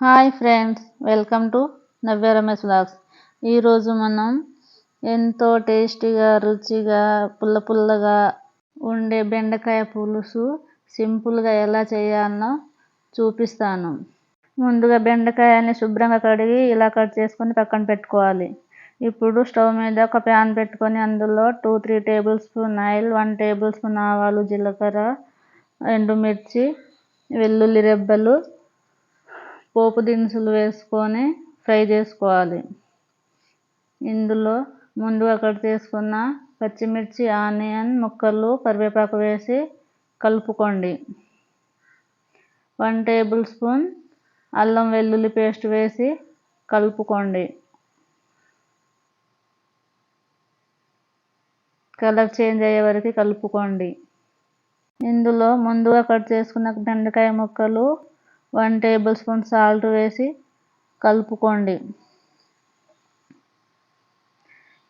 Hi friends welcome to Navya Ramesh vlogs ఈరోజు మనం ఎంతో టేస్టీగా రుచిగా పుల్ల పుల్లగా ఉండే బెండకాయ పులుసు సింపుల్గా ఎలా చేయాలో చూపిస్తాను. ముందుగా బెండకాయని శుభ్రంగా కడిగి ఇలా కట్ చేసుకొని పక్కన పెట్టుకోవాలి. ఇప్పుడు స్టవ్ మీద ఒక ప్యాన్ పెట్టుకొని అందులో two three tablespoon oil one tablespoon ఆవాలు జీలకర్ర ఎండుమిర్చి వెల్లుల్లి రెబ్బలు పోపు దినుసులు వేసుకొని ఫ్రై చేసుకోవాలి. ఇందులో ముందుగా కట్ చేసుకున్న పచ్చిమిర్చి ఆనియన్ ముక్కలు కరివేపాకు వేసి కలుపుకోండి. వన్ టేబుల్ స్పూన్ అల్లం వెల్లుల్లి పేస్ట్ వేసి కలుపుకోండి. కలర్ చేంజ్ అయ్యే వరకు కలుపుకోండి. ఇందులో ముందుగా కట్ చేసుకున్న బెండకాయ ముక్కలు వన్ టేబుల్ స్పూన్ సాల్ట్ వేసి కలుపుకోండి.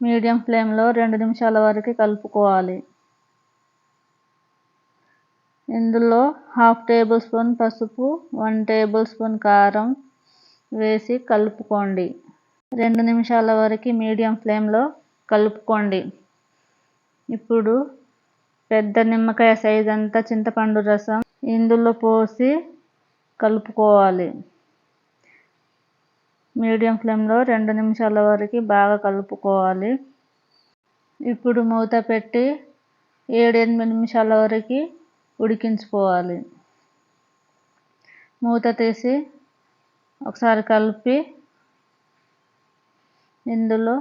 మీడియం ఫ్లేమ్లో రెండు నిమిషాల వరకు కలుపుకోవాలి. ఇందులో హాఫ్ టేబుల్ స్పూన్ పసుపు వన్ టేబుల్ స్పూన్ కారం వేసి కలుపుకోండి. రెండు నిమిషాల వరకు మీడియం ఫ్లేమ్లో కలుపుకోండి. ఇప్పుడు పెద్ద నిమ్మకాయ సైజ్ అంతా చింతపండు రసం ఇందులో పోసి కలుపుకోవాలి. మీడియం ఫ్లేమ్లో రెండు నిమిషాల వరకు బాగా కలుపుకోవాలి. ఇప్పుడు మూత పెట్టి ఏడెనిమిది నిమిషాల వరకు ఉడికించుకోవాలి. మూత తీసి ఒకసారి కలిపి ఇందులో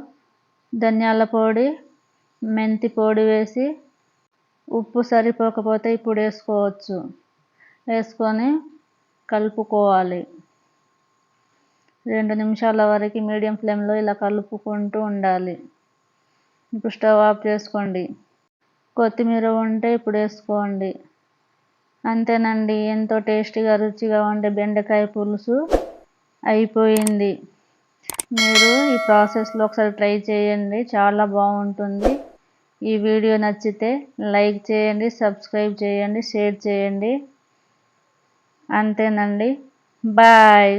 ధనియాల పొడి మెంతి పొడి వేసి ఉప్పు సరిపోకపోతే ఇప్పుడు వేసుకోవచ్చు. వేసుకొని కలుపుకోవాలి. రెండు నిమిషాల వరకు మీడియం ఫ్లేమ్లో ఇలా కలుపుకుంటూ ఉండాలి. ఇప్పుడు స్టవ్ ఆఫ్ చేసుకోండి. కొత్తిమీర ఉంటే ఇప్పుడు వేసుకోండి. అంతేనండి ఎంతో టేస్టీగా రుచిగా ఉండే బెండకాయ పులుసు అయిపోయింది. మీరు ఈ ప్రాసెస్లో ఒకసారి ట్రై చేయండి చాలా బాగుంటుంది. ఈ వీడియో నచ్చితే లైక్ చేయండి సబ్స్క్రైబ్ చేయండి షేర్ చేయండి. అంతేనండి. బాయ్.